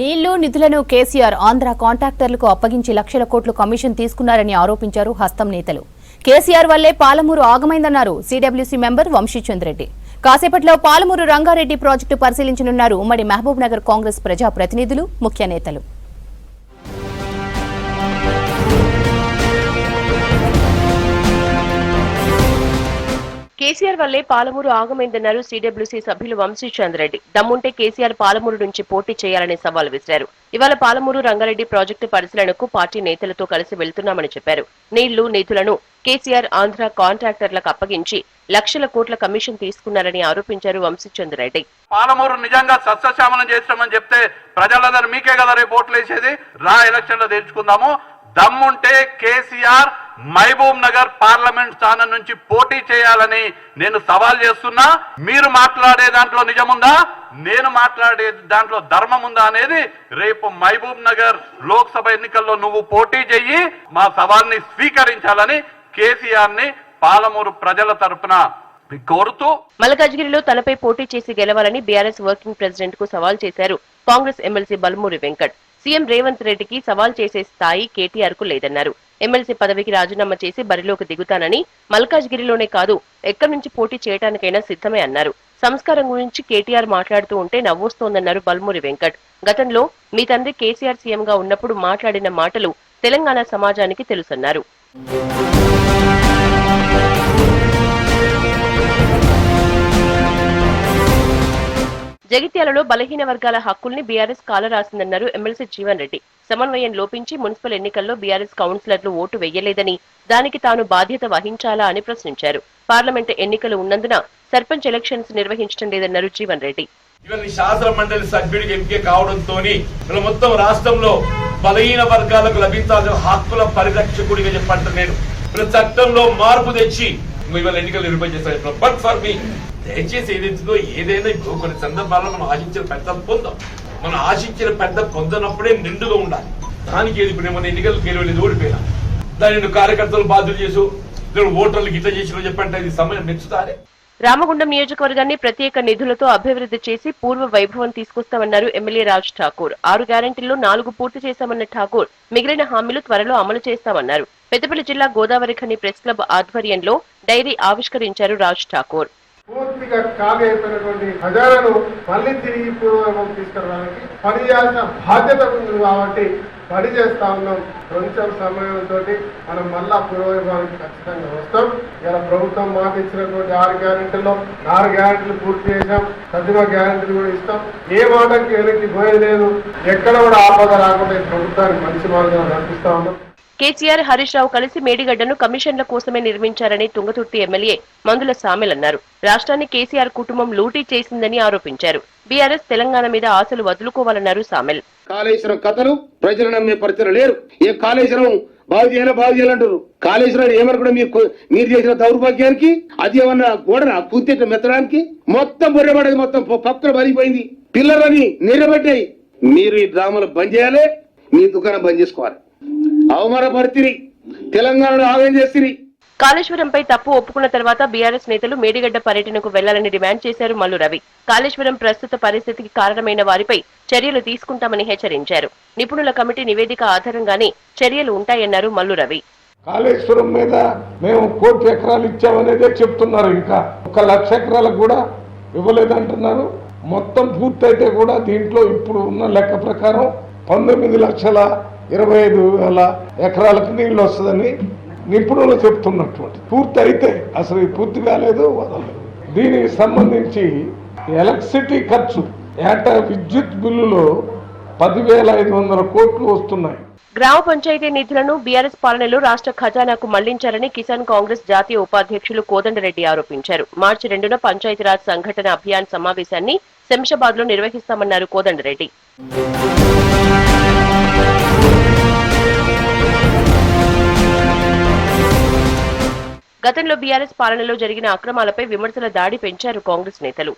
నీళ్ళు నిధులను కేసీఆర్ ఆంధ్ర కాంట్రాక్టర్లకు అప్పగించి లక్షల కోట్లు కమిషన్ తీసుకున్నారని ఆరోపించారు హస్తం నేతలు. కేసీఆర్ వల్లే పాలమూరు ఆగమైందన్నారు సీడబ్ల్యూసీ మెంబర్ వంశీచంద్ రెడ్డి కాసేపట్లో పాలమూరు రంగారెడ్డి ప్రాజెక్టు పరిశీలించనున్నారు ఉమ్మడి మహబూబ్ నగర్ కాంగ్రెస్ ప్రజా ప్రతినిధులు ముఖ్య నేతలు. కేసీఆర్ వల్లే పాలమూరు ఆగమైందన్నారు సీడబ్ల్యూసీ సభ్యులు వంశీచంద్ రెడ్డి. దమ్ముంటే కేసీఆర్ పాలమూరు నుంచి పోటీ చేయాలని సవాల్ విసిరారు. ఇవాళ పాలమూరు రంగారెడ్డి ప్రాజెక్టు పరిశీలనకు పార్టీ నేతలతో కలిసి వెళ్తున్నామని చెప్పారు. నీళ్ళు నిధులను కేసీఆర్ ఆంధ్ర కాంట్రాక్టర్లకు అప్పగించి లక్షల కోట్ల కమిషన్ తీసుకున్నారని ఆరోపించారు వంశీచంద్ రెడ్డి. పాలమూరు నిజంగా సస్యశ్యామలం చేస్తామని చెప్తే ప్రజలందరూ మీకే కదా రేపు ఓట్లు వేసేది? రా ఎలక్షన్లో తెలుసుకుందాము దమ్ముంటే కేసీఆర్ మహబూబ్ నగర్ పార్లమెంట్ స్థానం నుంచి పోటీ చేయాలని నేను సవాల్ చేస్తున్నా. మీరు మాట్లాడే దాంట్లో నిజముందా? నేను మాట్లాడే దాంట్లో ధర్మం ఉందా అనేది రేపు మహబూబ్ నగర్ లోక్సభ ఎన్నికల్లో నువ్వు పోటీ చెయ్యి మా సవాల్ని స్వీకరించాలని కేసీఆర్ని పాలమూరు ప్రజల తరపున కోరుతూ మల్కాజ్గిరిలో తనపై పోటీ చేసి గెలవాలని బీఆర్ఎస్ వర్కింగ్ ప్రెసిడెంట్కు సవాల్ చేశారు కాంగ్రెస్ ఎమ్మెల్సీ బల్మూరి వెంకట్. సీఎం రేవంత్ రెడ్డికి సవాల్ చేసే స్థాయి కేటీఆర్కు లేదన్నారు. ఎమ్మెల్సీ పదవికి రాజీనామా చేసి బరిలోకి దిగుతానని మల్కాజ్గిరిలోనే కాదు ఎక్కడి నుంచి పోటీ చేయడానికైనా సిద్ధమే అన్నారు. సంస్కారం గురించి కేటీఆర్ మాట్లాడుతూ ఉంటే నవ్వొస్తోందన్నారు బల్మూరి వెంకట్. గతంలో మీ తండ్రి కేసీఆర్ సీఎంగా ఉన్నప్పుడు మాట్లాడిన మాటలు తెలంగాణ సమాజానికి తెలుసన్నారు. జగిత్యాలలో బలహీన వర్గాల హక్కుల్ని బీఆర్ఎస్ కాలరాసిందన్నారు ఎమ్మెల్సీ జీవన్ రెడ్డి. సమన్వయం లోపించి మున్సిపల్ ఎన్నికల్లో బీఆర్ఎస్ కౌన్సిలర్లు ఓటు వెయ్యలేదని దానికి తాను బాధ్యత వహించాలా అని ప్రశ్నించారు. పార్లమెంట్ ఎన్నికలు ఉన్నందున సర్పంచ్ ఎలక్షన్స్ నిర్వహించడం లేదన్నారు జీవన్ రెడ్డి. శాసన మండలి సభ్యుడికి ఎంపిక కావడంతో మొత్తం రాష్ట్రంలో బలహీన వర్గాలకు లభించాల్సిన హక్కుల పరిరక్షకుడిగా చెప్పంట నేను. చట్టంలో మార్పు తెచ్చి ఇవాళ ఎన్నికలు నిర్వహించేస్తాను బట్ ఫర్ మీ దయచేసి ఏదైతుందో ఏదైనా ఇప్పుడు కొన్ని సందర్భాల్లో మనం ఆశించిన పెద్ద పొందాం. మనం ఆశించిన పెద్ద పొందనప్పుడే నిండుగా ఉండాలి. దానికి ఏది ఇప్పుడు మన ఎన్నికలు గెలవలేదు ఓడిపోయినా. దాన్ని కార్యకర్తలు బాధ్యులు చేసు ఓటర్లు ఓటర్లకు చేసిన చెప్పంటే ఇది సమయం నెచ్చుతారే రామగుండం నియోజకవర్గాన్ని ప్రత్యేక నిధులతో అభివృద్ధి చేసి పూర్వ వైభవం తీసుకొస్తామన్నారు ఎమ్మెల్యే రాజ్ ఠాకూర్. ఆరు గ్యారంటీల్లో నాలుగు పూర్తి చేశామన్న ఠాకూర్. మిగిలిన హామీలు త్వరలో అమలు చేస్తామన్నారు. పెద్దపల్లి జిల్లా గోదావరి ఖని ప్రెస్ క్లబ్ ఆధ్వర్యంలో డైరీ ఆవిష్కరించారు రాజ్ ఠాకూర్. పూర్తిగా ఖాళీ అయిపోయినటువంటి ప్రజలను మళ్ళీ తిరిగి పూర్వం తీసుకురావడానికి పని చేయాల్సిన బాధ్యత ఉంది కాబట్టి పని చేస్తా ఉన్నాం. కొంచెం సమయంతో మనం మళ్ళా పూర్వవైభవానికి ఖచ్చితంగా వస్తాం. ఇలా ప్రభుత్వం మాట ఇచ్చినటువంటి ఆరు గ్యారెంటీల్లో ఆరు గ్యారెంటీలు పూర్తి చేసాం ప్రతిమ గ్యారెంటీలు కూడా ఇస్తాం. ఏ మాటకి వెనక్కి పోయేది లేదు. ఎక్కడ కూడా ఆపద రాకుండా ప్రభుత్వానికి మంచి మార్గం నడిపిస్తా ఉన్నాం. కేసీఆర్ హరీష్ రావు కలిసి మేడిగడ్డను కమిషన్ల కోసమే నిర్మించారని తుంగతుర్తి ఎమ్మెల్యే మందుల సామెల్ అన్నారు. రాష్ట్రాన్ని కేసీఆర్ కుటుంబం లూటీ చేసిందని ఆరోపించారు. బీఆర్ఎస్ తెలంగాణ మీద ఆశలు వదులుకోవాలన్నారు సామెల్. కాళేశ్వరం కథలు ప్రజలు నమ్మే పరిస్థితులు లేరు. ఏ కాళేశ్వరం బాగు చేయాలి బాగు చేయాలంటారు కాళేశ్వరం ఏమనుకుంటే మీరు మీరు చేసిన దౌర్భాగ్యానికి అది ఏమన్నా గోడన? కూతేట మెత్తడానికి? మొత్తం బుర్రబడేది మొత్తం పక్కన బరిగిపోయింది పిల్లలని నిలబెట్టాయి. మీరు ఈ డ్రామాలు బంద్ చేయాలి. మీ దుకాణం బంద్ చేసుకోవాలి. అవమానపరిచిరి. తెలంగాణలో ఆగం చేసిరి. కాళేశ్వరంపై తప్పు ఒప్పుకున్న తర్వాత బీఆర్ఎస్ నేతలు మేడిగడ్డ పర్యటనకు వెళ్ళాలని డిమాండ్ చేశారు మల్లు రవి. కాళేశ్వరం ప్రస్తుత పరిస్థితికి కారణమైన వారిపై చర్యలు తీసుకుంటామని హెచ్చరించారు. నిపుణుల కమిటీ నివేదిక ఆధారంగానే చర్యలు ఉంటాయన్నారు మల్లు రవి. కాళేశ్వరం మీద మేము కోటి ఎకరాలు ఇచ్చామనేదే చెప్తున్నారు ఇంకా. ఒక లక్ష ఎకరాలకు కూడా ఇవ్వలేదంటున్నారు. మొత్తం పూర్తయితే కూడా దీంట్లో ఇప్పుడు ఉన్న లెక్క ప్రకారం పంతొమ్మిది లక్షల ఇరవై ఐదు వేల ఎకరాలకు నీళ్ళు వస్తుందని నిపుణులు చెప్తున్నటువంటి. పూర్తి అయితే అసలు ఇది పూర్తి కాలేదు వదలలేదు. దీనికి సంబంధించి ఎలక్ట్రిసిటీ ఖర్చు ఏటా విద్యుత్ బిల్లులో పదివేల ఐదు వందల కోట్లు వస్తున్నాయి. గ్రామ పంచాయతీ నిధులను బీఆర్ఎస్ పాలనలో రాష్ట్ర ఖజానాకు మళ్ళించారని కిసాన్ కాంగ్రెస్ జాతీయ ఉపాధ్యక్షులు కోదండరెడ్డి ఆరోపించారు. మార్చి రెండున పంచాయతీరాజ్ సంఘటన అభియాన్ సమావేశాన్ని శంషాబాద్లో నిర్వహిస్తామన్నారు కోదండరెడ్డి గతంలో బీఆర్ఎస్ పాలనలో జరిగిన అక్రమాలపై విమర్శల దాడి పెంచారు కాంగ్రెస్ నేతలు.